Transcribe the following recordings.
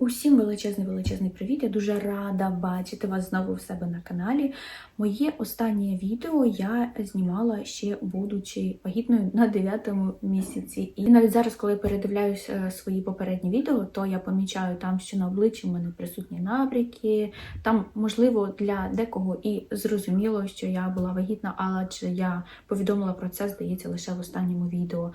Усім величезний величезний привіт! Я дуже рада бачити вас знову в себе на каналі. Моє останнє відео я знімала ще будучи вагітною на 9 місяці. І навіть зараз, коли я передивляюсь е, свої попередні відео, то я помічаю там, що на обличчі в мене присутні набряки. Там, можливо, для декого і зрозуміло, що я була вагітна, але чи я повідомила про це, здається, лише в останньому відео.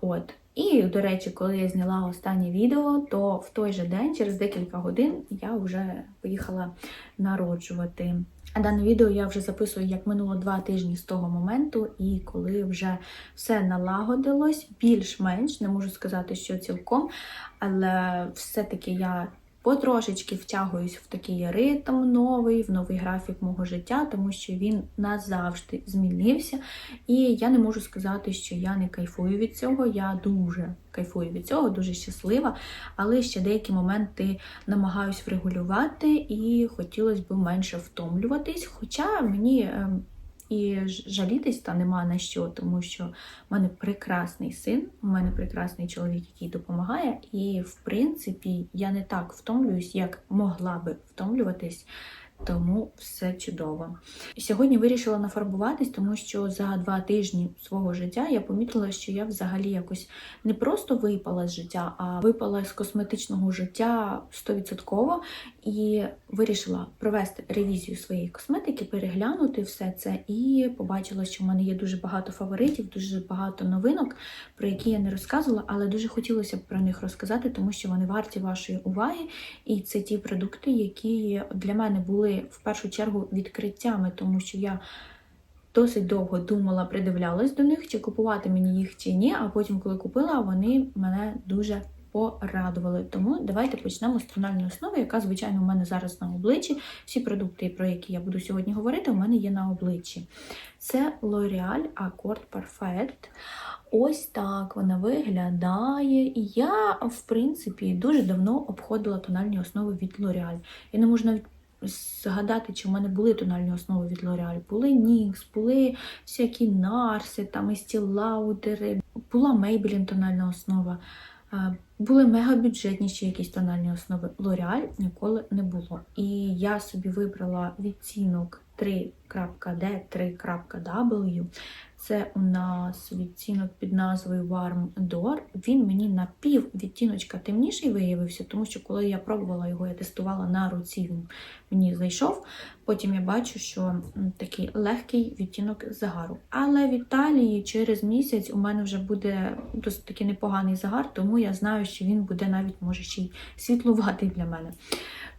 От. І, до речі, коли я зняла останнє відео, то в той же день, через декілька годин, я вже поїхала народжувати. А дане відео я вже записую, як минуло два тижні з того моменту, і коли вже все налагодилось, більш-менш, не можу сказати, що цілком, але все-таки я потрошечки втягуюсь в такий ритм новий, в новий графік мого життя, тому що він назавжди змінився. І я не можу сказати, що я не кайфую від цього. Я дуже кайфую від цього, дуже щаслива, але ще деякі моменти намагаюсь врегулювати, і хотілося б менше втомлюватись. Хоча мені. І жалітись та нема на що, тому що в мене прекрасний син, у мене прекрасний чоловік, який допомагає. І, в принципі, я не так втомлююсь, як могла би втомлюватись, тому все чудово. Сьогодні вирішила нафарбуватись, тому що за два тижні свого життя я помітила, що я взагалі якось не просто випала з життя, а випала з косметичного життя 100%. І вирішила провести ревізію своєї косметики, переглянути все це, і побачила, що в мене є дуже багато фаворитів, дуже багато новинок, про які я не розказувала, але дуже хотілося б про них розказати, тому що вони варті вашої уваги. І це ті продукти, які для мене були в першу чергу відкриттями, тому що я. Досить довго думала, придивлялась до них, чи купувати мені їх чи ні. А потім, коли купила, вони мене дуже порадували. Тому давайте почнемо з тональної основи, яка, звичайно, у мене зараз на обличчі. Всі продукти, про які я буду сьогодні говорити, у мене є на обличчі. Це L'Oreal Accord Perfect. Ось так вона виглядає. І я, в принципі, дуже давно обходила тональні основи від L'Oreal. Я не можу навіть згадати, чи в мене були тональні основи від L'Oreal. Були NYX, були всякі Нарси, там Estee Lauder, була Maybelline тональна основа. Е, Були мегабюджетніші якісь тональні основи. L'Oreal ніколи не було. І я собі вибрала відцінок 3.D, 3.W. Це у нас відцінок під назвою Warm Door. Він мені на пів відтіночка темніший виявився, тому що коли я пробувала його, я тестувала на руці, він мені зайшов. Потім я бачу, що такий легкий відтінок загару. Але в Італії через місяць у мене вже буде досить таки непоганий загар, тому я знаю, що він буде навіть може ще й світлуватий для мене.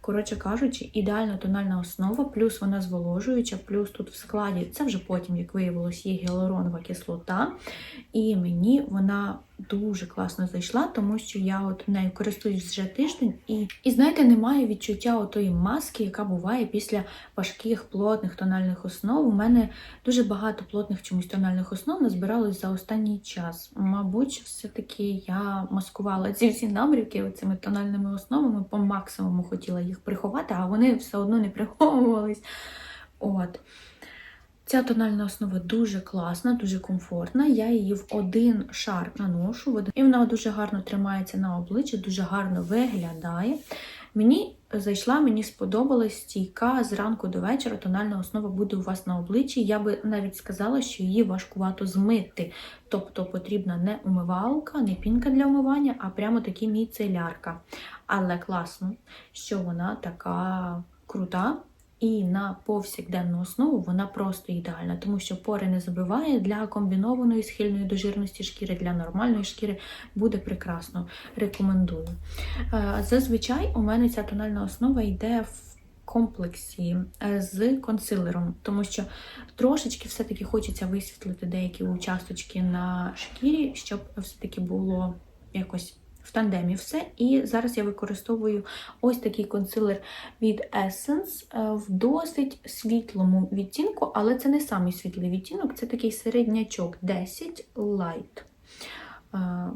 Коротше кажучи, ідеальна тональна основа, плюс вона зволожуюча, плюс тут в складі, це вже потім, як виявилось, є гіалуронова кислота. І мені вона дуже класно зайшла, тому що я от нею користуюсь вже тиждень. І, і знаєте, немає відчуття отої маски, яка буває після важких плотних тональних основ. У мене дуже багато плотних чомусь тональних основ назбиралось за останній час. Мабуть, все-таки я маскувала ці всі набряки цими тональними основами, по максимуму хотіла їх приховати, а вони все одно не приховувались. От. Ця тональна основа дуже класна, дуже комфортна. Я її в один шар наношу, і вона дуже гарно тримається на обличчі, дуже гарно виглядає. Мені зайшла, мені сподобалась стійка зранку до вечора. Тональна основа буде у вас на обличчі. Я би навіть сказала, що її важкувато змити. Тобто потрібна не умивалка, не пінка для умивання, а прямо такі міцелярка. Але класно, що вона така крута. І на повсякденну основу вона просто ідеальна, тому що пори не забиває для комбінованої схильної до жирності шкіри, для нормальної шкіри буде прекрасно. Рекомендую. Е, Зазвичай у мене ця тональна основа йде в комплексі е, з консилером, тому що трошечки все-таки хочеться висвітлити деякі участочки на шкірі, щоб все-таки було якось. В тандемі все. І зараз я використовую ось такий консилер від Essence е, в досить світлому відтінку, але це не самий світлий відтінок, це такий середнячок 10 Light. Е,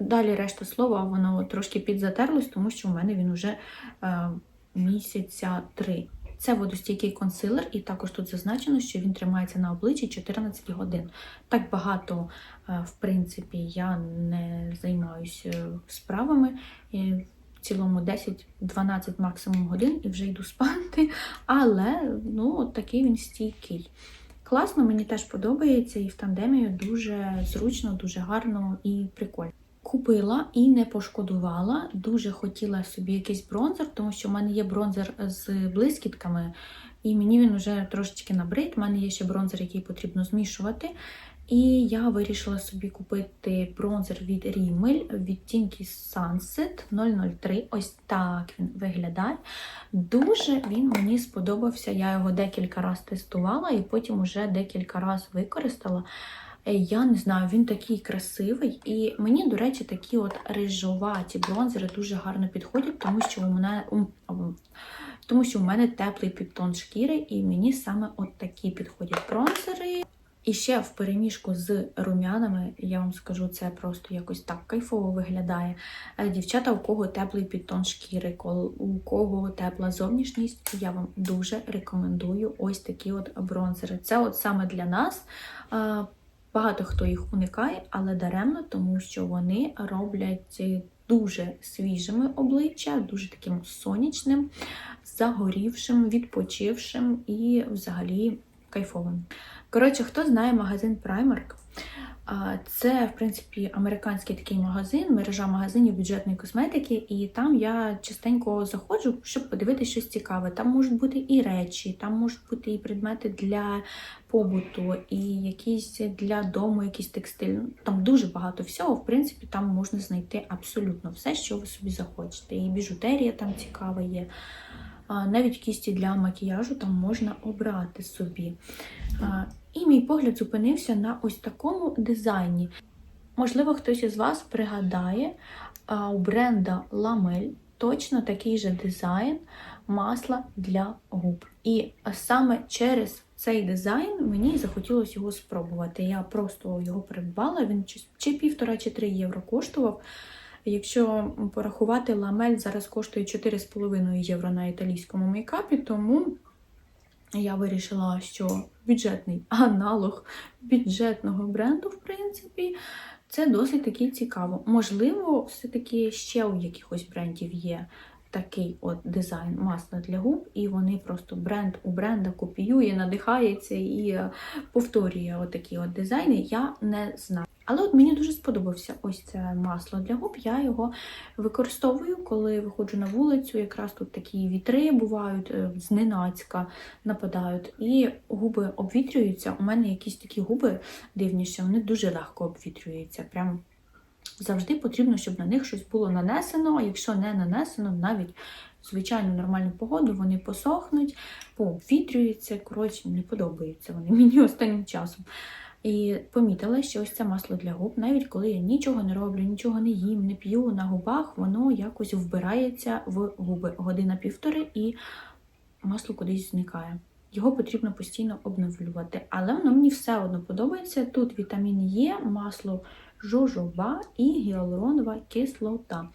Далі решта слова воно трошки підзатерлось, тому що у мене він вже е, місяця три. Це водостійкий консилер, і також тут зазначено, що він тримається на обличчі 14 годин. Так багато, е, в принципі, я не займаюся справами. І цілому 10-12 максимум годин і вже йду спати. Але ну, такий він стійкий. Класно, мені теж подобається, і в тандемі дуже зручно, дуже гарно і прикольно. Купила і не пошкодувала. Дуже хотіла собі якийсь бронзер, тому що в мене є бронзер з блискітками, і мені він вже трошечки набрид. У мене є ще бронзер, який потрібно змішувати. І я вирішила собі купити бронзер від Rimmel відтінки Sunset 003. Ось так він виглядає. Дуже він мені сподобався. Я його декілька разів тестувала і потім вже декілька разів використала. Е, Я не знаю, він такий красивий. І мені, до речі, такі от рижоваті бронзери дуже гарно підходять, тому що у мене тому що у мене теплий підтон шкіри, і мені саме от такі підходять бронзери. І ще в переміжку з румянами, я вам скажу, це просто якось так кайфово виглядає. Е, Дівчата, у кого теплий підтон шкіри, у кого тепла зовнішність, я вам дуже рекомендую ось такі от бронзери. Це от саме для нас. Е, Багато хто їх уникає, але даремно, тому що вони роблять дуже свіжими обличчя, дуже таким сонячним, загорівшим, відпочившим і взагалі кайфовим. Коротше, хто знає магазин Primark, це, в принципі, американський такий магазин, мережа магазинів бюджетної косметики, і там я частенько заходжу, щоб подивитися щось цікаве. Там можуть бути і речі, там можуть бути і предмети для побуту, і якісь для дому, якийсь текстиль. Ну, Там дуже багато всього. В принципі, там можна знайти абсолютно все, що ви собі захочете. І біжутерія там цікава є. Навіть кісті для макіяжу там можна обрати собі. І мій погляд зупинився на ось такому дизайні. Можливо, хтось із вас пригадає, у бренда Lamel точно такий же дизайн масла для губ. І саме через цей дизайн мені захотілося його спробувати. Я просто його придбала, він чи півтора, чи три євро коштував. Якщо порахувати, ламель зараз коштує 4,5 євро на італійському мейкапі, тому я вирішила, що бюджетний аналог бюджетного бренду, в принципі, це досить таки цікаво. Можливо, все-таки ще у якихось брендів є такий от дизайн масла для губ, і вони просто бренд у бренда копіює, надихається і е, повторює отакі от дизайни. Я не знаю. Але от мені дуже сподобався ось це масло для губ. Я його використовую, коли виходжу на вулицю. Якраз тут такі вітри бувають, е, зненацька нападають, і губи обвітрюються. У мене якісь такі губи дивніші, вони дуже легко обвітрюються. Прям завжди потрібно, щоб на них щось було нанесено. А якщо не нанесено, навіть звичайну нормальну погоду вони посохнуть, пообвітрюються. Коротше, не подобаються вони мені останнім часом. І помітила, що ось це масло для губ, навіть коли я нічого не роблю, нічого не їм, не п'ю на губах, воно якось вбирається в губи година-півтори і масло кудись зникає. Його потрібно постійно обновлювати. Але воно мені все одно подобається. Тут вітамін Є, масло жожоба і гіалуронова кислота.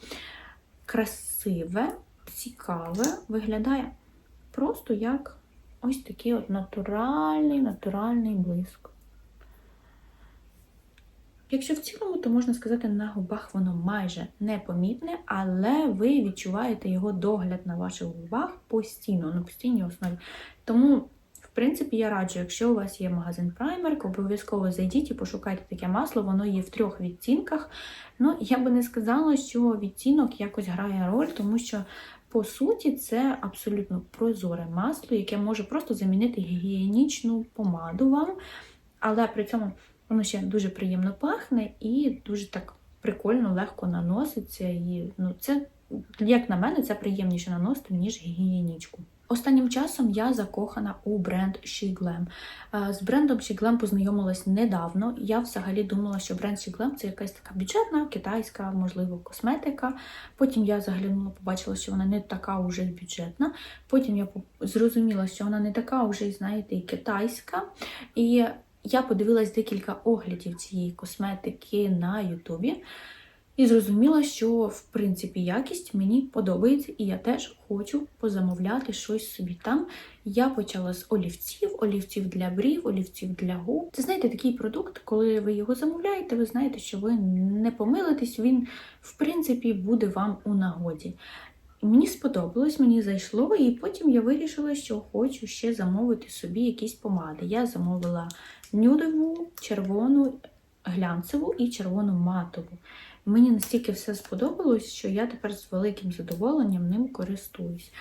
Красиве, цікаве, виглядає просто як ось такий от натуральний, натуральний блиск. Якщо в цілому, то можна сказати, на губах воно майже непомітне, але ви відчуваєте його догляд на ваших губах постійно, на постійній основі. Тому, в принципі, я раджу, якщо у вас є магазин Primark, обов'язково зайдіть і пошукайте таке масло, воно є в трьох відтінках. Ну, я би не сказала, що відтінок якось грає роль, тому що, по суті, це абсолютно прозоре масло, яке може просто замінити гігієнічну помаду вам, але при цьому Воно ще дуже приємно пахне і дуже так прикольно, легко наноситься. І ну, це, як на мене, це приємніше наносити, ніж гігієнічку. Останнім часом я закохана у бренд She. Е, З брендом She Glam познайомилась недавно. Я взагалі думала, що бренд She це якась така бюджетна, китайська, можливо, косметика. Потім я заглянула, побачила, що вона не така вже бюджетна. Потім я зрозуміла, що вона не така вже, знаєте, і китайська. І я подивилась декілька оглядів цієї косметики на Ютубі. І зрозуміла, що в принципі якість мені подобається, і я теж хочу позамовляти щось собі там. Я почала з олівців, олівців для брів, олівців для губ. Це знаєте, такий продукт, коли ви його замовляєте, ви знаєте, що ви не помилитесь, він в принципі буде вам у нагоді. Мені сподобалось, мені зайшло, і потім я вирішила, що хочу ще замовити собі якісь помади. Я замовила нюдову, червону, глянцеву і червону матову. Мені настільки все сподобалось, що я тепер з великим задоволенням ним користуюсь.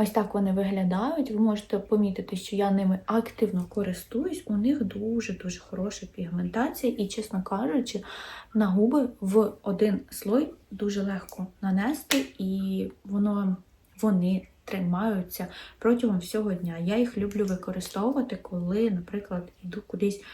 Ось так вони виглядають. Ви можете помітити, що я ними активно користуюсь. У них дуже-дуже хороша пігментація, і, чесно кажучи, на губи в один слой дуже легко нанести, і вони тримаються протягом всього дня. Я їх люблю використовувати, коли, наприклад, йду кудись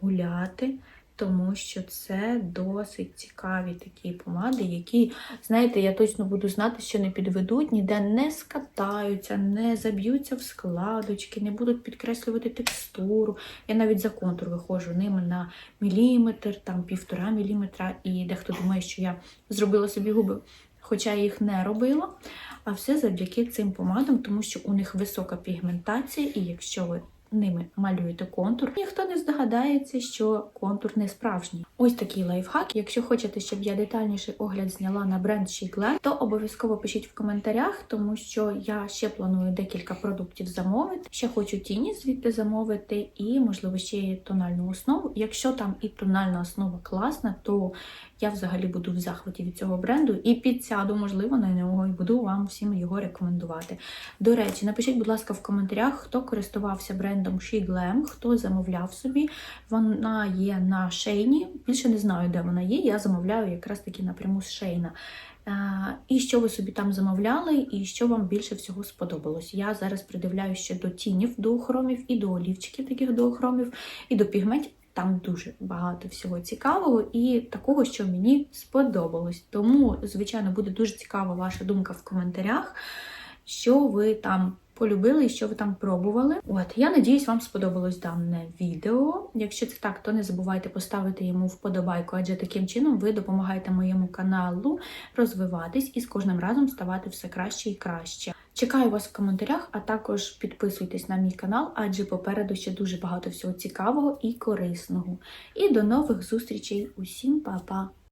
гуляти. Тому що це досить цікаві такі помади, які, знаєте, я точно буду знати, що не підведуть, ніде не скатаються, не заб'ються в складочки, не будуть підкреслювати текстуру. Я навіть за контур виходжу ними на міліметр, там півтора міліметра, і дехто думає, що я зробила собі губи, хоча їх не робила. А все завдяки цим помадам, тому що у них висока пігментація, і якщо ви ними малюєте контур, ніхто не здогадається, що контур не справжній. Ось такий лайфхак. Якщо хочете, щоб я детальніший огляд зняла на бренд Chic то обов'язково пишіть в коментарях, тому що я ще планую декілька продуктів замовити. Ще хочу тіні звідти замовити, і можливо ще й тональну основу. Якщо там і тональна основа класна, то я взагалі буду в захваті від цього бренду і підсяду, можливо, на нього і буду вам всім його рекомендувати. До речі, напишіть, будь ласка, в коментарях, хто користувався брендом She Glam, хто замовляв собі. Вона є на шейні. Більше не знаю, де вона є. Я замовляю якраз таки напряму з шейна. І що ви собі там замовляли, і що вам більше всього сподобалось. Я зараз придивляю ще до тінів дуохромів, і до олівчиків таких дуохромів, і до пігментів. Там дуже багато всього цікавого і такого, що мені сподобалось. Тому, звичайно, буде дуже цікава ваша думка в коментарях, що ви там полюбили і що ви там пробували. От, я надіюсь, вам сподобалось дане відео. Якщо це так, то не забувайте поставити йому вподобайку, адже таким чином ви допомагаєте моєму каналу розвиватись і з кожним разом ставати все краще і краще. Чекаю вас в коментарях, а також підписуйтесь на мій канал, адже попереду ще дуже багато всього цікавого і корисного. І до нових зустрічей! Усім па-па!